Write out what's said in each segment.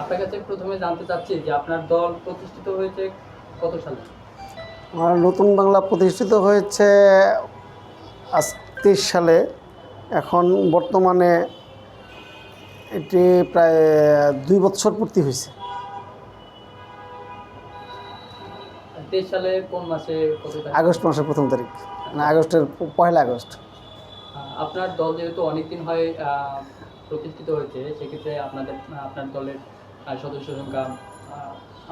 আপনার কাছে প্রথমে জানতে চাচ্ছি যে আপনার দল প্রতিষ্ঠিত হয়েছে কত সালে? আমার নতুন বাংলা প্রতিষ্ঠিত হয়েছে আজ তেইশ সালে। এখন বর্তমানে এটি প্রায় দুই বছর পূর্তি হয়েছে। তেইশ সালে কোন মাসে আগস্ট মাসের প্রথম তারিখ। মানে আগস্টের পয়লা আগস্ট। আপনার দল যেহেতু অনেকদিন হয় প্রতিষ্ঠিত হয়েছে সেক্ষেত্রে আপনাদের আপনার দলের সদস্য সংখ্যা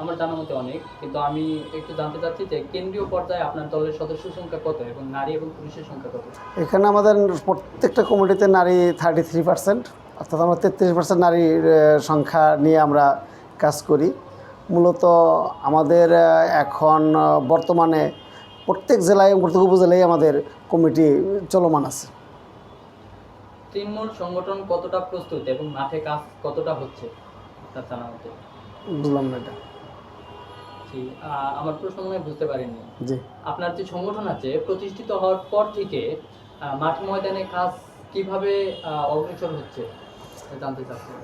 আমার জানা মতে অনেক। কিন্তু আমি একটু জানতে চাচ্ছি যে কেন্দ্রীয় পর্যায়ে আপনার দলের সদস্য সংখ্যা কত এবং নারী এবং পুরুষের সংখ্যা কত? এখানে আমাদের প্রত্যেকটা কমিটিতে নারী থার্টি থ্রি পার্সেন্ট অর্থাৎ আমরা তেত্রিশ পার্সেন্ট নারীর সংখ্যা নিয়ে আমরা কাজ করি। মূলত আমাদের এখন বর্তমানে প্রত্যেক জেলায় এবং প্রত্যেক উপজেলায় আমাদের কমিটি চলমান আছে। তৃণমূল সংগঠন কতটা প্রস্তুত এবং মাঠে কাজ কতটা হচ্ছে? আপনার জানা মতে। বুঝলাম না এটা। জি আমার প্রশ্ন মনে বুঝতে পারিনি। জি। আপনার যে সংগঠন আছে প্রতিষ্ঠিত হওয়ার পর থেকে মাঠ ময়দানে কাজ কীভাবে অগ্রসর হচ্ছে?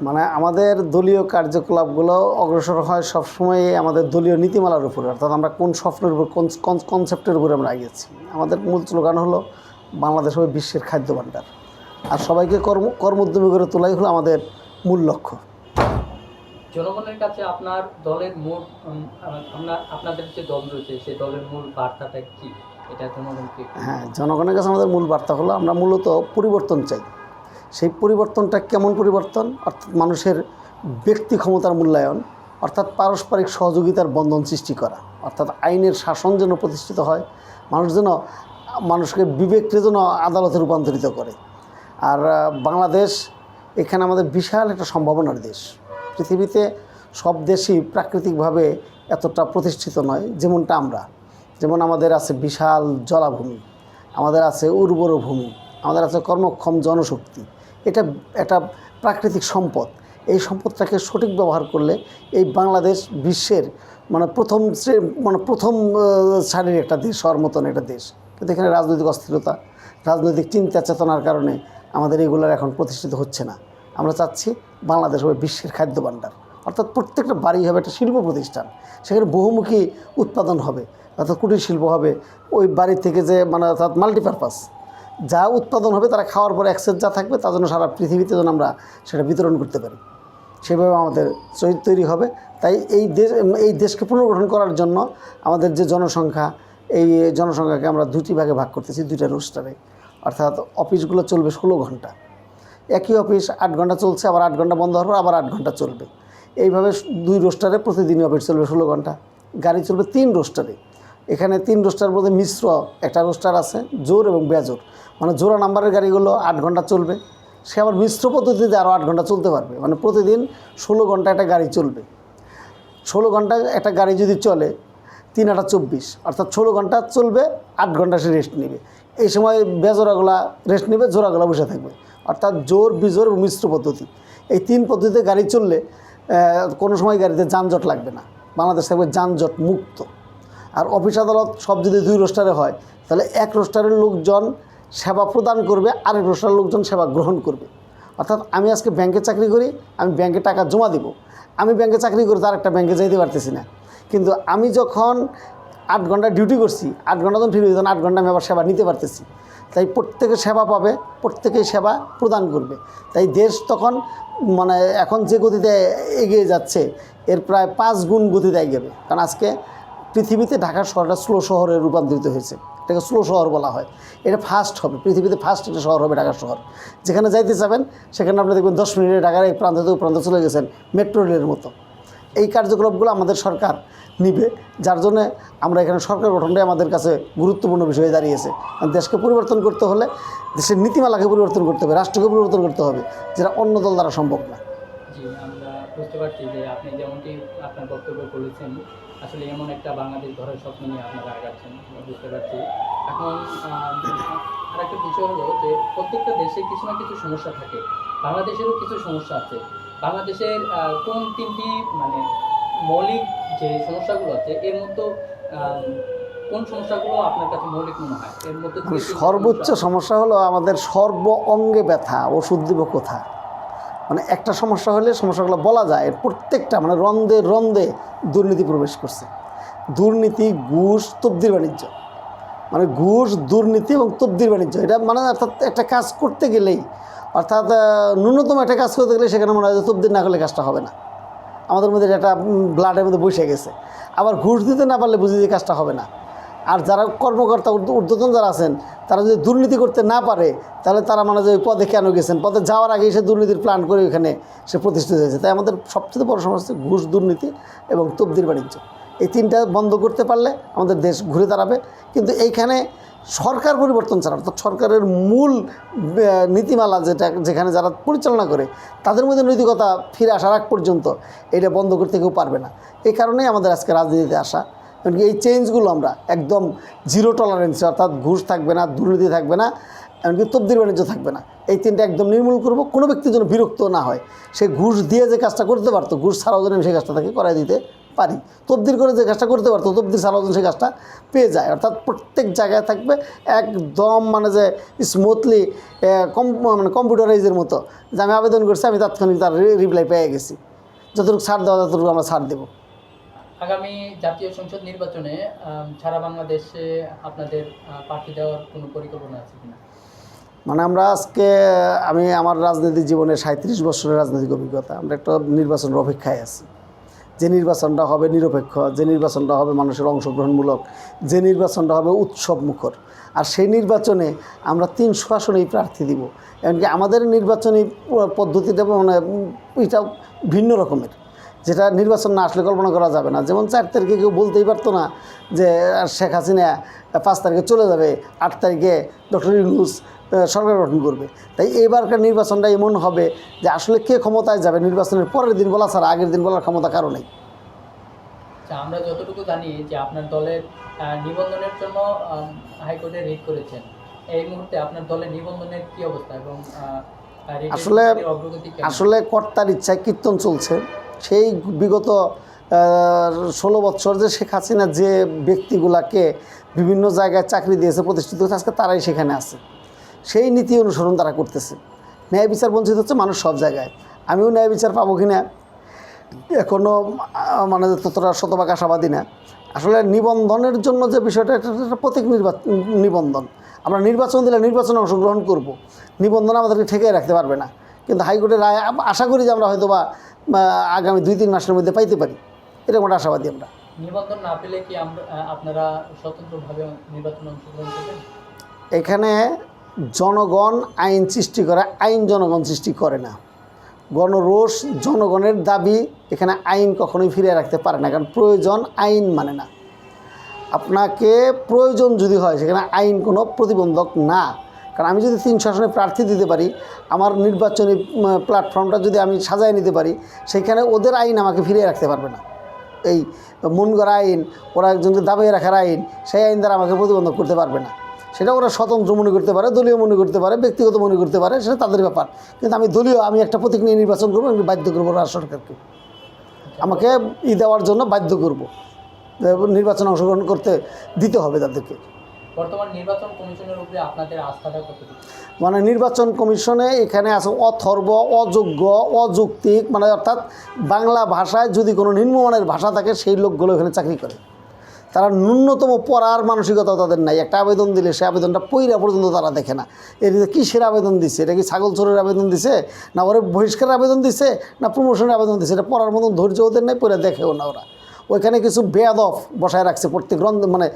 মানে আমাদের দলীয় কার্যকলাপগুলো অগ্রসর হয় সবসময় আমাদের দলীয় নীতিমালার উপরে। অর্থাৎ আমরা কোন স্বপ্নের উপর কোন কনসেপ্টের উপরে আমরা এগিয়েছি। আমাদের মূল স্লোগান হলো বাংলাদেশ হবে বিশ্বের খাদ্য ভাণ্ডার আর সবাইকে কর্ম কর্মোদ্যমী করে তোলাই হলো আমাদের মূল লক্ষ্য। জনগণের কাছে আপনার দলের মূল আপনার, আপনাদের যে দল রয়েছে, সেই দলের মূল বার্তাটা কি? এটা জনগণকে হ্যাঁ জনগণের কাছে আমাদের মূল বার্তা হলো, আমরা মূলত পরিবর্তন চাই। সেই পরিবর্তনটা কেমন পরিবর্তন? অর্থাৎ মানুষের ব্যক্তি ক্ষমতার মূল্যায়ন, অর্থাৎ পারস্পরিক সহযোগিতার বন্ধন সৃষ্টি করা, অর্থাৎ আইনের শাসন যেন প্রতিষ্ঠিত হয়, মানুষ যেন, মানুষকে বিবেককে যেন আদালতে রূপান্তরিত করে। আর বাংলাদেশ এখানে আমাদের বিশাল একটা সম্ভাবনার দেশ। পৃথিবীতে সব দেশই প্রাকৃতিকভাবে এতটা প্রতিষ্ঠিত নয়, যেমনটা আমরা। যেমন আমাদের আছে বিশাল জলাভূমি, আমাদের আছে উর্বর ভূমি আমাদের আছে কর্মক্ষম জনশক্তি। এটা একটা প্রাকৃতিক সম্পদ। এই সম্পদটাকে সঠিক ব্যবহার করলে এই বাংলাদেশ বিশ্বের মানে প্রথম মানে প্রথম সারির একটা দেশ হওয়ার মতন একটা দেশ। কিন্তু এখানে রাজনৈতিক অস্থিরতা, রাজনৈতিক চিন্তা চেতনার কারণে আমাদের এগুলোর এখন প্রতিষ্ঠিত হচ্ছে না। আমরা চাচ্ছি বাংলাদেশ হবে বিশ্বের খাদ্য ভাণ্ডার। অর্থাৎ প্রত্যেকটা বাড়ি হবে একটা শিল্প প্রতিষ্ঠান। সেখানে বহুমুখী উৎপাদন হবে। অর্থাৎ কুটির শিল্প হবে। ওই বাড়ি থেকে যে মানে অর্থাৎ মাল্টিপারপাস যা উৎপাদন হবে তারা খাওয়ার পর অ্যাক্সেস যা থাকবে তার জন্য সারা পৃথিবীতে যেন আমরা সেটা বিতরণ করতে পারি। সেভাবে আমাদের চরিত্র তৈরি হবে। তাই এই দেশ এই দেশকে পুনর্গঠন করার জন্য আমাদের যে জনসংখ্যা, এই জনসংখ্যাকে আমরা দুটি ভাগে ভাগ করতেছি। দুইটা রোস্টারে অর্থাৎ অফিসগুলো চলবে ষোলো ঘণ্টা। একই অফিস আট ঘণ্টা চলছে, আবার আট ঘণ্টা বন্ধ হওয়ার পর আবার আট ঘণ্টা চলবে। এইভাবে দুই রোস্টারে প্রতিদিনই অফিস চলবে ষোলো ঘণ্টা। গাড়ি চলবে তিন রোস্টারে। এখানে তিন রোস্টার মধ্যে মিশ্র একটা রোস্টার আছে, জোর এবং বেজোর। মানে জোড়া নাম্বারের গাড়িগুলো আট ঘণ্টা চলবে। সে আবার মিশ্র পদ্ধতিতে আরও আট ঘণ্টা চলতে পারবে। মানে প্রতিদিন ষোলো ঘণ্টা একটা গাড়ি চলবে। ষোলো ঘণ্টা একটা গাড়ি যদি চলে, তিন আটা চব্বিশ। অর্থাৎ ষোলো ঘণ্টা চলবে, আট ঘণ্টা সে রেস্ট নেবে। এই সময় বেজোড়াগুলা রেস্ট নেবে, জোড়াগুলা বসে থাকবে। অর্থাৎ জোর বিজোর এবং মিশ্র পদ্ধতি। এই তিন পদ্ধতিতে গাড়ি চললে কোনো সময় গাড়িতে যানজট লাগবে না। বাংলাদেশ থাকবে যানজট মুক্ত। আর অফিস আদালত সব যদি দুই রোস্টারে হয়, তাহলে এক রোস্টারের লোকজন সেবা প্রদান করবে, আরেক রোস্টারের লোকজন সেবা গ্রহণ করবে। অর্থাৎ আমি আজকে ব্যাংকে চাকরি করি, আমি ব্যাংকে টাকা জমা দিব। আমি ব্যাংকে চাকরি করি তার একটা ব্যাংকে যাইতে পারতেছি না। কিন্তু আমি যখন আট ঘণ্টা ডিউটি করছি, আট ঘণ্টা যখন ফিরে তখন আট ঘণ্টা আমি আবার সেবা নিতে পারতেছি। তাই প্রত্যেকে সেবা পাবে, প্রত্যেকেই সেবা প্রদান করবে। তাই দেশ তখন মানে এখন যে গতিতে এগিয়ে যাচ্ছে, এর প্রায় পাঁচ গুণ গতিতে এগিয়ে কারণ আজকে পৃথিবীতে ঢাকা শহরটা স্লো শহরে রূপান্তরিত হয়েছে। এটাকে স্লো শহর বলা হয়। এটা ফাস্ট হবে। পৃথিবীতে ফাস্ট একটা শহর হবে ঢাকা শহর। যেখানে যাইতে চাবেন, সেখানে আপনি দেখবেন দশ মিনিটে ঢাকার এক প্রান্ত থেকে প্রান্ত চলে গেছেন মেট্রো রেলের মতো। এই কার্যকলাপগুলো আমাদের সরকার নিবে, যার জন্য আমরা এখানে সরকার গঠনটাই আমাদের কাছে গুরুত্বপূর্ণ বিষয় দাঁড়িয়েছে। দেশকে পরিবর্তন করতে হলে দেশের নীতিমালাকে পরিবর্তন করতে হবে, রাষ্ট্রকে পরিবর্তন করতে হবে, যেটা অন্য দল দ্বারা সম্ভব না। বুঝতে পারছি যে আপনি যেমনটি আপনার বক্তব্য বলেছেন, আসলে এমন একটা বাংলাদেশ ঘরের স্বপ্ন নিয়ে আপনারা আগাচ্ছেন বুঝতে পারছি। এখন আর একটা বিষয় হলো যে প্রত্যেকটা দেশে কিছু না কিছু সমস্যা থাকে, বাংলাদেশেরও কিছু সমস্যা আছে। বাংলাদেশের কোন তিনটি মানে মৌলিক যে সমস্যাগুলো আছে এর আহ, কোন সমস্যাগুলো আপনার কাছে মৌলিক মনে হয়? এর মধ্যে সর্বোচ্চ সমস্যা- হলো আমাদের সর্ব অঙ্গে ব্যথা ওষুধ দিব কোথা মানে একটা সমস্যা হলে সমস্যাগুলো বলা যায় এর প্রত্যেকটা মানে রন্দে রন্দে দুর্নীতি প্রবেশ করছে। দুর্নীতি ঘুষ তবদির বাণিজ্য। মানে ঘুষ, দুর্নীতি এবং তবদির বাণিজ্য। এটা মানে অর্থাৎ একটা কাজ করতে গেলেই, অর্থাৎ ন্যূনতম একটা কাজ করতে গেলে সেখানে মনে হয় যে তবদির না করলে কাজটা হবে না। আমাদের মধ্যে একটা ব্লাডের মধ্যে বসে গেছে। আবার ঘুষ দিতে না পারলে বুঝি যে কাজটা হবে না। আর যারা কর্মকর্তা ঊর্ধ্ব- ঊর্ধ্বতন যারা আছেন, তারা যদি দুর্নীতি করতে না পারে, তাহলে তারা মানে যে ওই পদে কেন গেছেন? পদে যাওয়ার আগে সে দুর্নীতির প্ল্যান করে ওখানে সে প্রতিষ্ঠিত হয়েছে। তাই আমাদের সবচেয়ে বড় সমস্যা ঘুষ, দুর্নীতি এবং তবদির বাণিজ্য। এই তিনটা বন্ধ করতে পারলে আমাদের দেশ ঘুরে দাঁড়াবে। কিন্তু এইখানে সরকার পরিবর্তন ছাড়া, অর্থাৎ সরকারের মূল নীতিমালা যেটা, যেখানে যারা পরিচালনা করে, তাদের মধ্যে নৈতিকতা ফিরে আসার আগ পর্যন্ত এটা বন্ধ করতে কেউ পারবে না। এই কারণেই আমাদের আজকে রাজনীতিতে আসা। কারণ এই চেঞ্জগুলো আমরা একদম জিরো টলারেন্স অর্থাৎ ঘুষ থাকবে না, দুর্নীতি থাকবে না, এমনকি তবদির বাণিজ্য থাকবে না। এই তিনটা একদম নির্মূল করব, কোনো ব্যক্তি যেন বিরক্ত না হয়। সে ঘুষ দিয়ে যে কাজটা করতে পারতো, ঘুষ ছাড়াও যেন সেই কাজটা তাকে করাই দিতে পারি। তবদির করে যে কাজটা করতে পারতো তবদির ছাড়াও সেই কাজটা পেয়ে যায়। অর্থাৎ প্রত্যেক জায়গায় থাকবে একদম মানে যে স্মুথলি কম মানে কম্পিউটারাইজের মতো। যে আমি আবেদন করছি আমি তাৎক্ষণিক তার রিপ্লাই পেয়ে গেছি। যতটুকু ছাড় দেওয়া ততটুকু আমরা ছাড় দেবো। আগামী জাতীয় সংসদ নির্বাচনে সারা বাংলাদেশে আপনাদের প্রার্থী দেওয়ার কোনো পরিকল্পনা আছে কিনা? মানে আমরা আজকে আমি আমার রাজনৈতিক জীবনে সাঁত্রিশ বছরের রাজনৈতিক অভিজ্ঞতা। আমরা একটা নির্বাচনের অপেক্ষায় আছি। যে নির্বাচনটা হবে নিরপেক্ষ, যে নির্বাচনটা হবে মানুষের অংশগ্রহণমূলক, যে নির্বাচনটা হবে উৎসবমুখর। আর সেই নির্বাচনে আমরা তিনশো আসনেই প্রার্থী দিব। এমনকি আমাদের নির্বাচনী পদ্ধতিটা মানে এটা ভিন্ন রকমের। যেটা নির্বাচন না আসলে কল্পনা করা যাবে না। যেমন চার তারিখে কেউ বলতেই পারতো না যে শেখ হাসিনা পাঁচ তারিখে চলে যাবে আট তারিখে ডক্টর ইউনুস সরকার গঠন করবে। তাই এবারকার নির্বাচনটা এমন হবে যে আসলে কে ক্ষমতায় যাবে নির্বাচনের পরের দিন বলা ছাড়া আগের দিন বলার ক্ষমতা কারও নেই। আচ্ছা আমরা যতটুকু জানি যে আপনার দলের নিবন্ধনের জন্য হাইকোর্টে রিট করেছেন। এই মুহূর্তে আপনার দলের নিবন্ধনের কি অবস্থা এবং আসলে-? আসলে কর্তার ইচ্ছায় কীর্তন চলছে। সেই বিগত ষোলো বছর যে শেখ হাসিনা যে ব্যক্তিগুলাকে বিভিন্ন জায়গায় চাকরি দিয়েছে, প্রতিষ্ঠিত হয়েছে, আজকে তারাই সেখানে আছে। সেই নীতি অনুসরণ তারা করতেছে। ন্যায় বিচার বঞ্চিত হচ্ছে মানুষ সব জায়গায়। আমিও ন্যায় বিচার পাবো কি না এখনও মানে ততটা শতভাগ আশাবাদী না। আসলে নিবন্ধনের জন্য যে বিষয়টা একটা প্রতীক নির্বাচন নিবন্ধন। আমরা নির্বাচন দিলে নির্বাচনে অংশগ্রহণ করব। নিবন্ধন আমাদেরকে ঠেকিয়ে রাখতে পারবে না। কিন্তু হাইকোর্টের রায় আশা করি যে আমরা হয়তো বা আগামী দুই তিন মাসের মধ্যে পাইতে পারি। এরকম একটা আশাবাদী আমরা। না পেলে কি আপনারা স্বতন্ত্রভাবে নির্বাচনে অংশগ্রহণ করবেন? এখানে জনগণ আইন সৃষ্টি করে আইন জনগণ সৃষ্টি করে না। গণরোষ জনগণের দাবি এখানে আইন কখনোই ফিরিয়ে রাখতে পারে না কারণ প্রয়োজন আইন মানে না। আপনাকে প্রয়োজন যদি হয় সেখানে আইন কোনো প্রতিবন্ধক না। কারণ আমি যদি তিনশো আসনে প্রার্থী দিতে পারি, আমার নির্বাচনী প্ল্যাটফর্মটা যদি আমি সাজায় নিতে পারি, সেখানে ওদের আইন আমাকে ফিরিয়ে রাখতে পারবে না। এই মন আইন, ওরা একজনকে দাবিয়ে রাখার আইন, সেই আইন দ্বারা আমাকে প্রতিবন্ধক করতে পারবে না। সেটা ওরা স্বতন্ত্র মনে করতে পারে, দলীয় মনে করতে পারে, ব্যক্তিগত মনে করতে পারে, সেটা তাদের ব্যাপার। কিন্তু আমি দলীয়, আমি একটা প্রতীক নিয়ে নির্বাচন করব, আমি বাধ্য করব রাজ্য সরকারকে। আমাকে ই দেওয়ার জন্য বাধ্য করব। নির্বাচনে অংশগ্রহণ করতে দিতে হবে তাদেরকে। মানে নির্বাচন কমিশনে এখানে আছে অথর্ব, অযোগ্য, অযৌক্তিক মানে অর্থাৎ বাংলা ভাষায় যদি কোনো নিম্নমানের ভাষা থাকে, সেই লোকগুলো এখানে চাকরি করে। তারা ন্যূনতম পড়ার মানসিকতা তাদের নাই। একটা আবেদন দিলে সে আবেদনটা পইরা পর্যন্ত তারা দেখে না। এর কিসের আবেদন দিছে? এটা কি ছাগল চোরের আবেদন দিছে? না ওরা বহিষ্কারের আবেদন দিছে? না প্রমোশনের আবেদন দিছে? এটা পড়ার মতন ধৈর্য ওদের নেই পড়ে দেখেও না ওরা। ওইখানে কিছু বেয়াদফ বসায় রাখছে প্রত্যেক রন্ধ মানে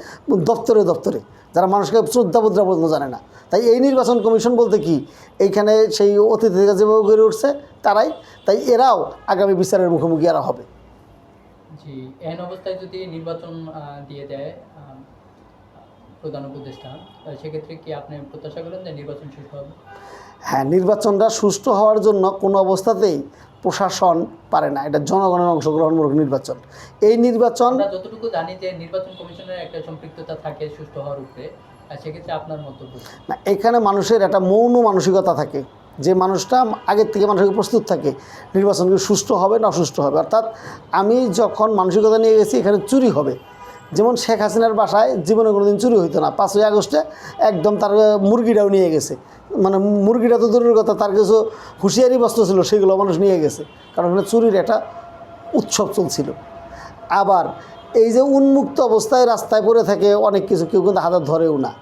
দপ্তরে দপ্তরে যারা মানুষকে শ্রদ্ধা বুদ্রা পর্যন্ত জানে না। তাই এই নির্বাচন কমিশন বলতে কি এইখানে সেই অতিথি থেকে যেভাবে গড়ে উঠছে তারাই তাই এরাও আগামী বিচারের মুখোমুখি এরা হবে। জি এহেন অবস্থায় যদি নির্বাচন দিয়ে দেয় প্রধান উপদেষ্টা সেক্ষেত্রে কি আপনি প্রত্যাশা করেন যে নির্বাচন হবে? হ্যাঁ নির্বাচনটা সুষ্ঠু হওয়ার জন্য কোনো অবস্থাতেই প্রশাসন পারে না। এটা জনগণের অংশগ্রহণমূলক নির্বাচন। এই নির্বাচন যতটুকু জানি যে নির্বাচন কমিশনের একটা সম্পৃক্ততা থাকে সুস্থ হওয়ার উপরে। সেক্ষেত্রে আপনার মন্তব্য না এখানে মানুষের একটা মৌন মানসিকতা থাকে। যে মানুষটা আগের থেকে মানুষকে প্রস্তুত থাকে। নির্বাচন সুস্থ সুষ্ঠু হবে না অসুষ্ঠু হবে? অর্থাৎ আমি যখন মানসিকতা নিয়ে গেছি এখানে চুরি হবে। যেমন শেখ হাসিনার বাসায় জীবনে কোনোদিন চুরি হইতো না। পাঁচই আগস্টে একদম তার মুরগিটাও নিয়ে গেছে। মানে মুরগিটা তো দূরের কথা, তার কিছু হুঁশিয়ারি বস্ত্র ছিল, সেগুলো মানুষ নিয়ে গেছে। কারণ ওখানে চুরির একটা উৎসব চলছিল। আবার এই যে উন্মুক্ত অবস্থায় রাস্তায় পড়ে থাকে অনেক কিছু, কেউ কিন্তু হাতে ধরেও না।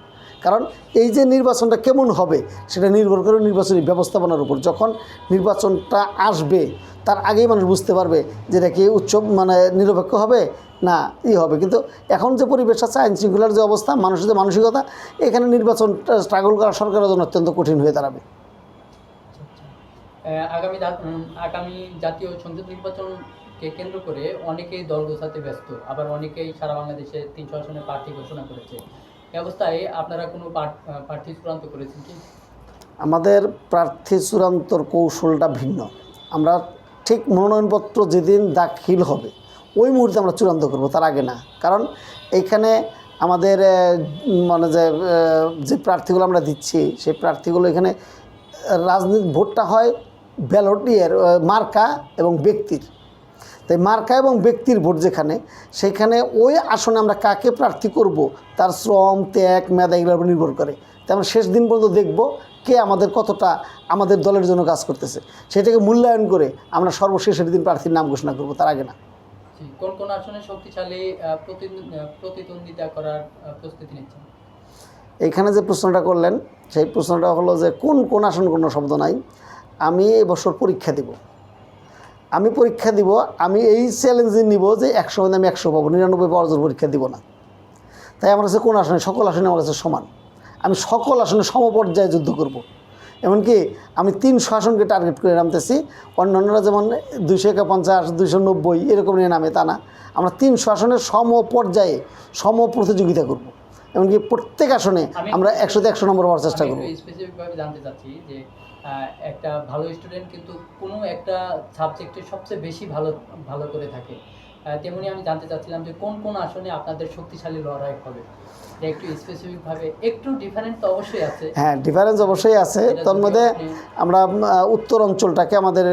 কারণ এই যে নির্বাচনটা কেমন হবে, সেটা নির্ভর করে নির্বাচনী ব্যবস্থাপনার উপর। যখন নির্বাচনটা আসবে তার আগেই মানুষ বুঝতে পারবে যে এটা কি উচ্চ মানে নিরপেক্ষ হবে না ই হবে। কিন্তু এখন যে পরিবেশ আছে আইন শৃঙ্খলার যে অবস্থা মানুষের যে মানসিকতা এখানে নির্বাচনটা স্ট্রাগল করা সরকারের জন্য অত্যন্ত কঠিন হয়ে দাঁড়াবে। আগামী আগামী জাতীয় সংসদ নির্বাচনকে কেন্দ্র করে অনেকেই দল গোছাতে ব্যস্ত। আবার অনেকেই সারা বাংলাদেশে তিনশো আসনের প্রার্থী ঘোষণা করেছে। অবস্থায় আপনারা কোনো প্রার্থী চূড়ান্ত করেছেন কি? আমাদের প্রার্থী চূড়ান্তর কৌশলটা ভিন্ন। আমরা ঠিক মনোনয়নপত্র যেদিন দাখিল হবে, ওই মুহূর্তে আমরা চূড়ান্ত করব, তার আগে না। কারণ এইখানে আমাদের মানে যে যে প্রার্থীগুলো আমরা দিচ্ছি, সেই প্রার্থীগুলো এখানে রাজনীতি, ভোটটা হয় ব্যালট ইয়ের মার্কা এবং ব্যক্তির। তাই মার্কা এবং ব্যক্তির ভোট যেখানে, সেখানে ওই আসনে আমরা কাকে প্রার্থী করব, তার শ্রম, ত্যাগ, মেধা এগুলোর উপর নির্ভর করে। তাই আমরা শেষ দিন পর্যন্ত দেখব কে আমাদের কতটা আমাদের দলের জন্য কাজ করতেছে? সেটাকে মূল্যায়ন করে আমরা সর্বশেষের দিন প্রার্থীর নাম ঘোষণা করব তার আগে না। কোন কোন আসনে শক্তিশালী প্রতিদ্বন্দ্বিতা করার প্রস্তুতি নিচ্ছেন? এইখানে যে প্রশ্নটা করলেন সেই প্রশ্নটা হলো যে কোন কোন আসন কোনো শব্দ নাই আমি এবছর পরীক্ষা দিব। আমি পরীক্ষা দিব আমি এই চ্যালেঞ্জে নিব যে একশো আমি একশো পাবো নিরানব্বই পাওয়ার পরীক্ষা দিব না। তাই আমার কাছে কোন আসনে সকল আসনে আমার কাছে সমান। আমি সকল আসনে সমপর্যায়ে যুদ্ধ করব। এমনকি আমি তিনশো আসনকে টার্গেট করে নামতেছি অন্যান্যরা যেমন দুইশো একা পঞ্চাশ দুইশো নব্বই এরকম নিয়ে নামে তা না আমরা তিনশো আসনে সম পর্যায়ে সম প্রতিযোগিতা করব। এমনকি প্রত্যেক আসনে আমরা একশোতে একশো নম্বর হওয়ার চেষ্টা করব স্পেসিফিকভাবে জানতে চাচ্ছি যে একটা ভালো স্টুডেন্ট কিন্তু কোনো একটা সাবজেক্টে সবচেয়ে বেশি ভালো ভালো করে থাকে তেমনি আমি জানতে চাচ্ছিলাম যে কোন কোন আসনে আপনাদের শক্তিশালী লড়াই হবে এটা একটু স্পেসিফিকভাবে একটু ডিফারেন্ট তো অবশ্যই আছে। হ্যাঁ ডিফারেন্স অবশ্যই আছে। তার মধ্যে আমরা উত্তর অঞ্চলটাকে আমাদের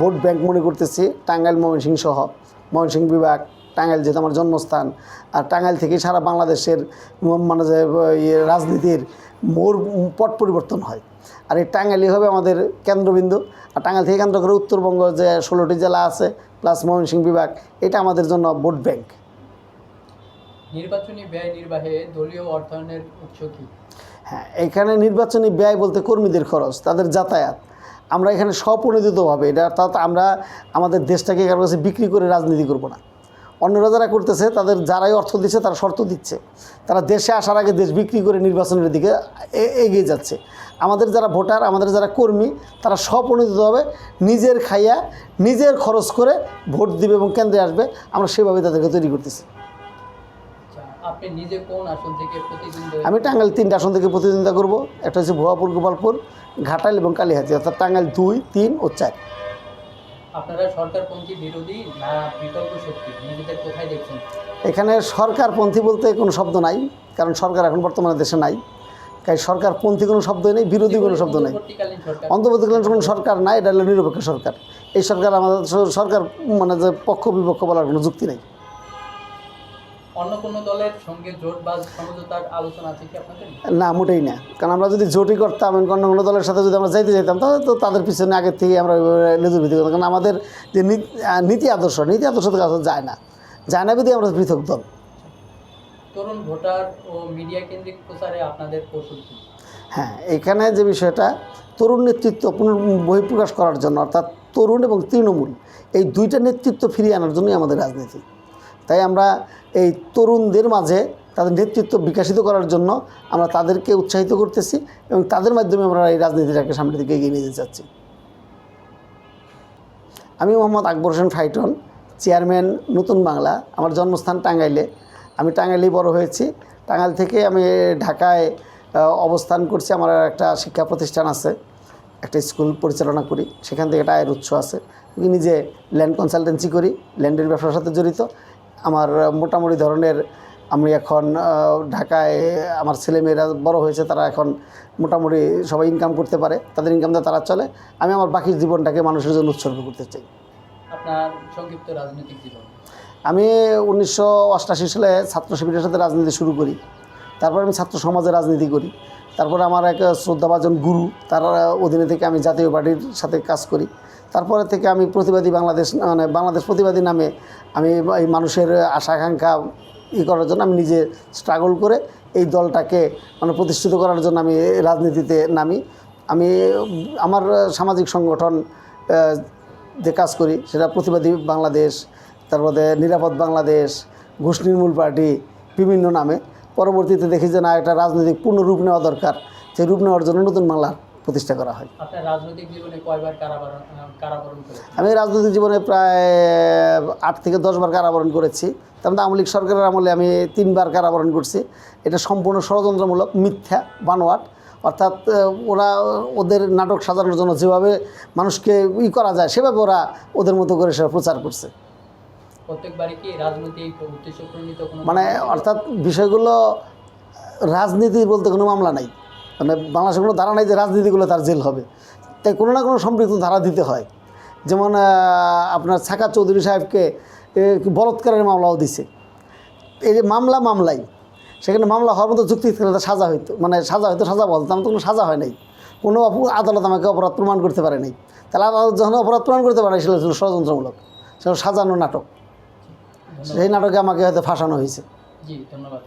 ভোট ব্যাংক মনে করতেছি। টাঙ্গাইল ময়মনসিংহ সহ। ময়মনসিংহ বিভাগ টাঙ্গাইল যেহেতু আমার জন্মস্থান আর টাঙ্গাইল থেকে সারা বাংলাদেশের মানে যে ইয়ে, রাজনীতির মোর পট পরিবর্তন হয়। আর এই টাঙ্গাইলই হবে আমাদের কেন্দ্রবিন্দু। আর টাঙ্গাইল থেকে কেন্দ্র করে উত্তরবঙ্গ যে ষোলোটি জেলা আছে প্লাস ময়মনসিংহ বিভাগ এটা আমাদের জন্য ভোট ব্যাংক। নির্বাচনী ব্যয় নির্বাহে দলীয় অর্থায়নের উৎস কি? হ্যাঁ এখানে নির্বাচনী ব্যয় বলতে কর্মীদের খরচ, তাদের যাতায়াত। আমরা এখানে স্বপ্রণোদিতভাবে এটা অর্থাৎ আমরা আমাদের দেশটাকে কারও কাছে বিক্রি করে রাজনীতি করব না। অন্যরা যারা করতেছে, তাদের যারাই অর্থ দিচ্ছে, তারা শর্ত দিচ্ছে। তারা দেশে আসার আগে দেশ বিক্রি করে নির্বাচনের দিকে এগিয়ে যাচ্ছে। আমাদের যারা ভোটার, আমাদের যারা কর্মী, তারা স্বপ্রণোদিতভাবে নিজের খাইয়া, নিজের খরচ করে ভোট দিবে এবং কেন্দ্রে আসবে। আমরা সেভাবে তাদেরকে তৈরি করতেছি। আপনি নিজে কোন আসন থেকে প্রতিদ্বন্দ্বী আমি টাঙ্গাইল তিনটা আসন থেকে প্রতিদ্বন্দ্বিতা করব। একটা হচ্ছে ভুয়াপুর গোপালপুর ঘাটাইল এবং কালীহাতি। অর্থাৎ টাঙ্গাইল দুই তিন ও চার। আপনারা সরকারপন্থী বিরোধী না বিকল্প শক্তি? নিজেদের কোথায় দেখছেন? এখানে সরকারপন্থী বলতে কোনো শব্দ নাই কারণ সরকার এখন বর্তমানে দেশে নাই। তাই সরকারপন্থী কোনো শব্দই নেই বিরোধী কোনো শব্দ নেই। অন্তর্বর্তীকালীন কোনো সরকার নাই এটা হলো নিরপেক্ষ সরকার। এই সরকার আমাদের সরকার মানে যে পক্ষ বিপক্ষ বলার কোনো যুক্তি নেই। অন্য কোনো দলের সঙ্গে জোট বা সমঝোতার আলোচনা আছে কি আপনাদের? না মোটেই না। কারণ আমরা যদি জোটই করতাম অন্য কোনো দলের সাথে যদি আমরা যাইতে যেতাম তাহলে তো তাদের পিছনে আগের থেকে আমরা লেজুর ভিত্তি করতাম। কারণ আমাদের যে নীতি- আদর্শ নীতি আদর্শ থেকে আসলে যায় না। যায় না বিধি আমরা পৃথক দল। তরুণ ভোটার ও মিডিয়া কেন্দ্রিক প্রচারে আপনাদের কৌশল হ্যাঁ এখানে যে বিষয়টা তরুণ নেতৃত্ব পুনর বহিঃপ্রকাশ করার জন্য অর্থাৎ তরুণ এবং তৃণমূল এই দুইটা নেতৃত্ব ফিরিয়ে আনার জন্যই আমাদের রাজনীতি। তাই আমরা এই তরুণদের মাঝে তাদের নেতৃত্ব বিকাশিত করার জন্য আমরা তাদেরকে উৎসাহিত করতেছি এবং তাদের মাধ্যমে আমরা এই রাজনীতিটাকে সামনের দিকে এগিয়ে নিয়ে যেতে আমি মোহাম্মদ আকবর হোসেন ফাইটন, চেয়ারম্যান নতুন বাংলা। আমার জন্মস্থান টাঙ্গাইলে। আমি টাঙ্গাইলেই বড় হয়েছি। টাঙ্গাইল থেকে আমি ঢাকায় অবস্থান করছি। আমার একটা শিক্ষা প্রতিষ্ঠান আছে। একটা স্কুল পরিচালনা করি। সেখান থেকে একটা আয়ের উৎস আছে। আমি নিজে ল্যান্ড কনসালটেন্সি করি। ল্যান্ডের ব্যবসার সাথে জড়িত। আমার মোটামুটি ধরনের আমি এখন ঢাকায় আমার ছেলেমেয়েরা বড় হয়েছে তারা এখন মোটামুটি সবাই ইনকাম করতে পারে তাদের ইনকামটা তারা চলে। আমি আমার বাকি জীবনটাকে মানুষের জন্য উৎসর্গ করতে চাই। আপনার সংক্ষিপ্ত রাজনৈতিক জীবন? আমি উনিশশো অষ্টাশি সালে ছাত্র শিবিরের সাথে রাজনীতি শুরু করি। তারপর আমি ছাত্র সমাজে রাজনীতি করি। তারপরে আমার এক শ্রদ্ধাভাজন গুরু তার অধীনে থেকে আমি জাতীয় পার্টির সাথে কাজ করি। তারপরে থেকে আমি প্রতিবাদী বাংলাদেশ মানে বাংলাদেশ প্রতিবাদী নামে আমি এই মানুষের আশা আকাঙ্ক্ষা ই করার জন্য আমি নিজে স্ট্রাগল করে এই দলটাকে মানে প্রতিষ্ঠিত করার জন্য আমি রাজনীতিতে নামি। আমি, আমার সামাজিক সংগঠন যে কাজ করি সেটা প্রতিবাদী বাংলাদেশ, তারপরে নিরাপদ বাংলাদেশ, ঘুষ নির্মূল পার্টি, বিভিন্ন নামে। পরবর্তীতে দেখি যে না, একটা রাজনৈতিক পূর্ণ রূপ নেওয়া দরকার। সেই রূপ নেওয়ার জন্য নতুন বাংলা প্রতিষ্ঠা করা হয়। আমি রাজনৈতিক জীবনে প্রায় আট থেকে দশবার কারাবরণ করেছি। তার মধ্যে আওয়ামী লীগ সরকারের আমলে আমি তিনবার কারাবরণ করছি। এটা সম্পূর্ণ ষড়যন্ত্রমূলক মিথ্যা বানোয়াট। অর্থাৎ ওরা ওদের নাটক সাজানোর জন্য যেভাবে মানুষকে ই করা যায় সেভাবে ওরা ওদের মতো করে সেটা প্রচার করছে। মানে অর্থাৎ বিষয়গুলো রাজনীতি বলতে কোনো মামলা নাই। মানে বাংলাদেশের কোনো ধারা নাই যে রাজনীতিগুলো তার জেল হবে। তাই কোনো না কোনো সম্পৃক্ত ধারা দিতে হয়। যেমন আপনার ছাকা চৌধুরী সাহেবকে বলৎকারের মামলাও দিছে। এই যে মামলা মামলাই, সেখানে মামলা হওয়ার মতো যুক্তি থাকলে সাজা হইতো। মানে সাজা হয়তো সাজা বলতো আমার তো কোনো সাজা হয় নাই। কোনো আদালত আমাকে অপরাধ প্রমাণ করতে পারে নাই। তাহলে আদালত যখন অপরাধ প্রমাণ করতে পারে, সেটা ছিল ষড়যন্ত্রমূলক। সেটা সাজানো নাটক। সেই নাটকে আমাকে হয়তো ফাঁসানো হয়েছে। জি, ধন্যবাদ।